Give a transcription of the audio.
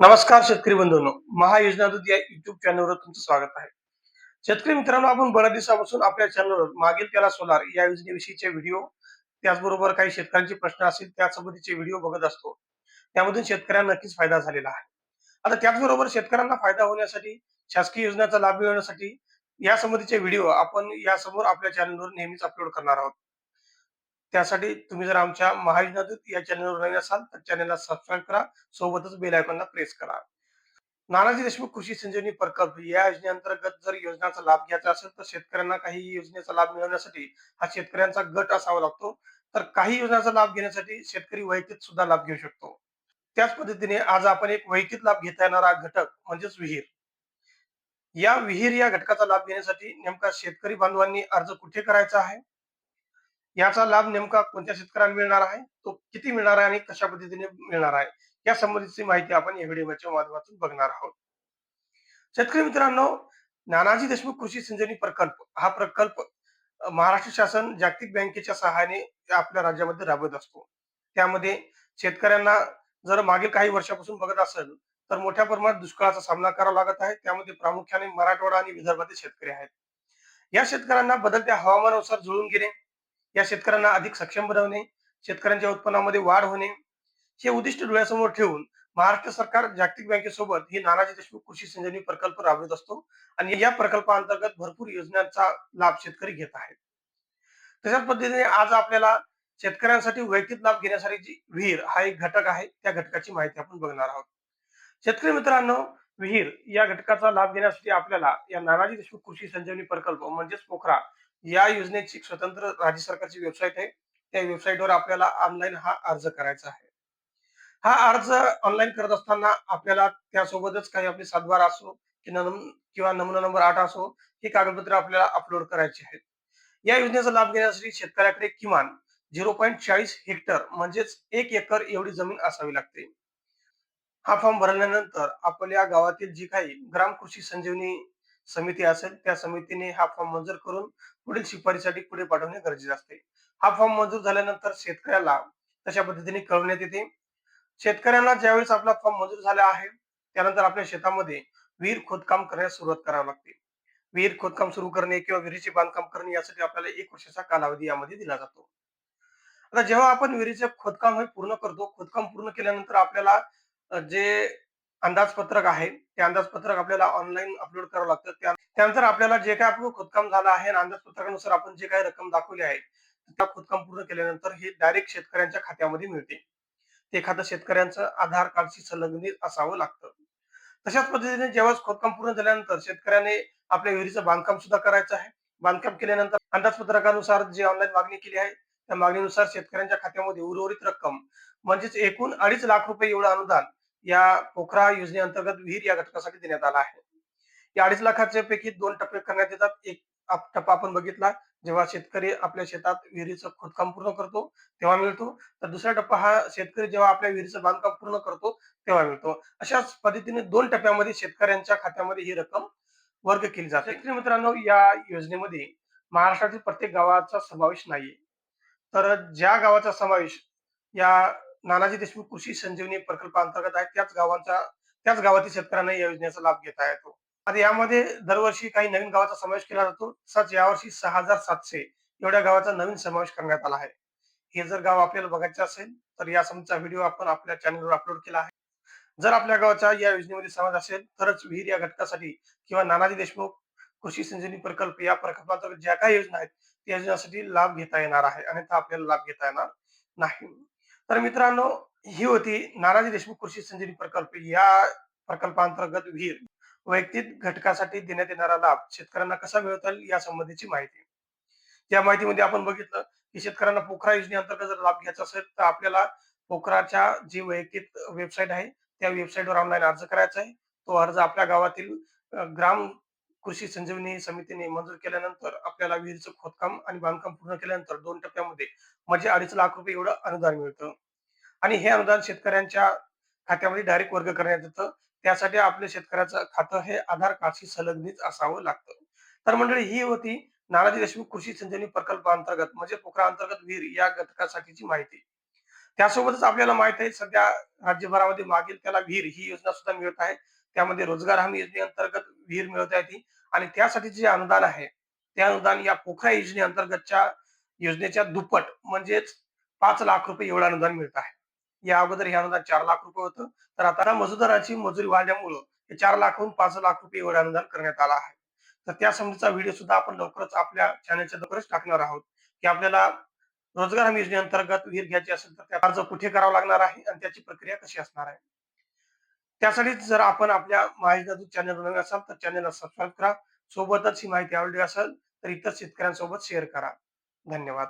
नमस्कार शेतकरी बंधूंनो. महायोजना दूत या युट्यूब चॅनलवर तुमचं स्वागत आहे. शेतकरी मित्रांनो आपण बऱ्याच दिवसापासून आपल्या चॅनलवर मागील त्याला सोलार या योजनेविषयीचे व्हिडिओ त्याचबरोबर काही शेतकऱ्यांचे प्रश्न असतील त्यासंबंधीचे व्हिडिओ बघत असतो. त्यामधून शेतकऱ्यांना नक्कीच फायदा झालेला आहे. आता त्याचबरोबर शेतकऱ्यांना फायदा होण्यासाठी शासकीय योजनेचा लाभ मिळवण्यासाठी यासंबंधीचे व्हिडिओ आपण यासमोर आपल्या चॅनलवर नेहमीच अपलोड करणार आहोत. त्यासाठी तुम्ही जर आमच्या महायोजनादूत या चॅनलवर नवीन असाल तर चॅनलला सबस्क्राईब करा. सोबतच बेल आयकॉनला प्रेस करा. नानाजी देशमुख कृषी संजीवनी प्रकल्प या योजनेअंतर्गत जर योजनाचा लाभ घ्यायचा असेल तर शेतकऱ्यांना काही योजनेचा लाभ मिळवण्यासाठी हा शेतकऱ्यांचा गट असावा लागतो. तर काही योजनेचा लाभ घेण्यासाठी शेतकरी वैयक्तिक सुद्धा लाभ घेऊ शकतो. त्याच पद्धतीने आज आपण एक वैयक्तिक लाभ घेता येणारा घटक म्हणजेच विहीर. या विहीर या घटकाचा लाभ घेण्यासाठी नेमका शेतकरी बांधवांनी अर्ज कुठे करायचा आहे? याचा लाभ नेमका कोणत्या शेतकऱ्यांना मिळणार आहे? तो किती मिळणार आहे आणि कशा पद्धतीने मिळणार आहे? या संबंधीची माहिती आपण या व्हिडिओच्या माध्यमातून बघणार आहोत. शेतकरी मित्रांनो नानाजी देशमुख कृषी सिंचनी प्रकल्प हा प्रकल्प महाराष्ट्र शासन जागतिक बँकेच्या सहाय्याने आपल्या राज्यामध्ये राबवत असतो. त्यामध्ये शेतकऱ्यांना जर मागील काही वर्षापासून बघत असेल तर मोठ्या प्रमाणात दुष्काळाचा सामना करावा लागत आहे. त्यामध्ये प्रामुख्याने मराठवाडा आणि विदर्भातील शेतकरी आहेत. या शेतकऱ्यांना बदलत्या हवामानानुसार जुळून घेणे या शेतकऱ्यांना अधिक सक्षम बनवणे शेतकऱ्यांच्या उत्पन्नामध्ये वाढ होणे हे उद्दिष्ट डोळ्यासमोर ठेवून महाराष्ट्र सरकार जागतिक बँकेसोबत ही नानाजी देशमुख कृषी संजीवनी प्रकल्प राबवत असतो आणि या प्रकल्पाअंतर्गत भरपूर योजनांचा लाभ शेतकरी घेत आहेत तशाच पद्धतीने आज आपल्याला शेतकऱ्यांसाठी वैयक्तिक लाभ घेण्यासाठी जी विहीर हा एक घटक आहे त्या घटकाची माहिती आपण बघणार आहोत. शेतकरी मित्रांनो विहीर या घटकाचा लाभ घेण्यासाठी आपल्याला या नानाजी देशमुख कृषी संजीवनी प्रकल्प म्हणजेच पोखरा या योजनेची स्वतंत्र राज्य सरकारची वेबसाईट आहे. त्या वेबसाईटवर आपल्याला ऑनलाईन हा अर्ज करायचा आहे. हा अर्ज ऑनलाईन करत असताना आपल्याला त्यासोबतच काही आपले सातबार असो किंवा नमुना नंबर आठ असो ही कागदपत्र आपल्याला अपलोड करायची आहेत. या योजनेचा लाभ घेण्यासाठी शेतकऱ्याकडे किमान झिरो पॉईंट चाळीस हेक्टर म्हणजेच एक एकर एवढी जमीन असावी लागते. हा फॉर्म भरल्यानंतर आपल्या गावातील जी काही ग्राम कृषी संजीवनी समिती असेल त्या समितीने हा फॉर्म मंजूर करून पुढील शिफारसीसाठी पुढे पाठवणे गरजेचे असते. हा फॉर्म मंजूर झाल्यानंतर शेतकऱ्याला तशा पद्धतीने कळवण्यात येते. शेतकऱ्यांना ज्यावेळेस आपला फॉर्म मंजूर झाला आहे त्यानंतर आपल्या शेतामध्ये विहीर खोदकाम करण्यास सुरुवात करावी लागते. विहीर खोदकाम सुरू करणे किंवा विहिरीचे बांधकाम करणे यासाठी आपल्याला एक वर्षाचा कालावधी यामध्ये दिला जातो. आता जेव्हा आपण विहिरीचे खोदकाम हे पूर्ण करतो खोदकाम पूर्ण केल्यानंतर आपल्याला जे अंदाजपत्रक आहे. ते अंदाजपत्रक आपल्याला ऑनलाईन अपलोड करावं लागतं. त्यानंतर आपल्याला जे काय आपलं खोदकाम झालं आहे आणि अंदाजपत्रकानुसार आपण जे काही रक्कम दाखवली आहे त्या खोदकाम पूर्ण केल्यानंतर हे डायरेक्ट शेतकऱ्यांच्या खात्यामध्ये मिळते. ते खातं शेतकऱ्यांचं आधार कार्डशी संलग्नित असावं लागतं. तशाच पद्धतीने जेव्हा खोदकाम पूर्ण झाल्यानंतर शेतकऱ्याने आपल्या विहिरीचं बांधकाम सुद्धा करायचं आहे. बांधकाम केल्यानंतर अंदाजपत्रकानुसार जी ऑनलाईन मागणी केली आहे त्या मागणीनुसार शेतकऱ्यांच्या खात्यामध्ये उर्वरित रक्कम म्हणजेच एकूण अडीच लाख रुपये एवढं अनुदान या पोखरा योजनेअंतर्गत विहीर या घटकासाठी देण्यात आला आहे. या अडीच लाखाच्या पैकी दोन टप्पे करण्यात येतात. एक टप्पा आपण बघितला जेव्हा शेतकरी आपल्या शेतात विहिरीचं खोदकाम पूर्ण करतो तेव्हा मिळतो. तर दुसरा टप्पा हा शेतकरी जेव्हा आपल्या विहिरीचं बांधकाम पूर्ण करतो तेव्हा मिळतो. अशाच पद्धतीने दोन टप्प्यामध्ये शेतकऱ्यांच्या खात्यामध्ये ही रक्कम वर्ग केली जाते. मित्रांनो या योजनेमध्ये महाराष्ट्रातील प्रत्येक गावाचा समावेश नाहीये. तर ज्या गावाचा समावेश या नानाजी देशमुख कृषी संजीवनी प्रकल्पांतर्गत आहे त्याच गावांचा त्याच गावातील शेतकऱ्यांना या योजनेचा लाभ घेता येतो आता यामध्ये दरवर्षी काही नवीन गावाचा समावेश केला जातो. तसाच यावर्षी सहा हजार सातशे एवढ्या गावाचा नवीन समावेश करण्यात आला आहे. हे जर गाव आपल्याला बघायचं असेल तर या संबंधीचा व्हिडिओ आपण आपल्या चॅनलवर अपलोड केला आहे. जर आपल्या गावाचा या योजनेमध्ये समाज असेल तरच विहीर या घटकासाठी किंवा नानाजी देशमुख कृषी संजीवनी प्रकल्प या प्रकल्पांतर्गत ज्या काही योजना आहेत त्या योजनेसाठी लाभ घेता येणार आहे. अन्यथा आपल्याला लाभ घेता येणार नाही. तर मित्रांनो ही होती नानाजी देशमुख कृषी संजीवनी प्रकल्प. या प्रकल्पांतर्गत विहीर वैयक्तिक घटकासाठी देण्यात येणारा लाभ शेतकऱ्यांना कसा मिळवता येईल या संबंधीची माहिती. या माहितीमध्ये आपण बघितलं की शेतकऱ्यांना पोखरा योजनेअंतर्गत जर लाभ घ्यायचा असेल तर आपल्याला पोखराच्या जी वैयक्तिक वेबसाईट आहे त्या वेबसाईटवर ऑनलाईन अर्ज करायचा आहे. तो अर्ज आपल्या गावातील ग्राम कृषी संजीवनी समितीने मंजूर केल्यानंतर आपल्याला विहिरीचं खोदकाम आणि बांधकाम पूर्ण केल्यानंतर दोन टप्प्यामध्ये म्हणजे अडीच लाख रुपये एवढं अनुदान मिळतं. आणि हे अनुदान शेतकऱ्यांच्या खात्यामध्ये डायरेक्ट वर्ग करण्यात येतं. त्यासाठी आपल्या शेतकऱ्याचं खातं हे आधार कार्डशी संलग्नित असावं लागतं. तर मंडळी ही होती नानाजी देशमुख कृषी संजीवनी प्रकल्पाअंतर्गत म्हणजे पोखरा अंतर्गत विहीर या घटकासाठीची माहिती. त्यासोबतच आपल्याला माहीत आहे सध्या राज्यभरामध्ये मागील त्याला विहीर ही योजना सुद्धा मिळत आहे. त्यामध्ये रोजगार हमी योजनेअंतर्गत विहीर मिळत आहे ती आणि त्यासाठी जे अनुदान आहे ते अनुदान या पोखरा योजनेअंतर्गतच्या योजनेच्या दुप्पट म्हणजेच पाच लाख रुपये एवढं अनुदान मिळत आहे. या अगोदर हे अनुदान चार लाख रुपये होतं. तर आता मजुदाराची मजुरी वाढल्यामुळं हे चार लाखहून पाच लाख रुपये एवढं अनुदान करण्यात आलं आहे. तर त्या संबंधीचा व्हिडिओ सुद्धा आपण लवकरच आपल्या चॅनलच्या लवकरच टाकणार आहोत. की आपल्याला रोजगार हमी योजनेअंतर्गत विहीर घ्यायची असेल तर त्या अर्ज कुठे करावा लागणार आहे आणि त्याची प्रक्रिया कशी असणार आहे? त्यासाठीच जर आपण आपल्या माहिती चॅनल बनवले असाल तर चॅनलला सबस्क्राईब करा. सोबतच ही माहिती आवडली असेल तर इतर शेतकऱ्यांसोबत शेअर करा. धन्यवाद.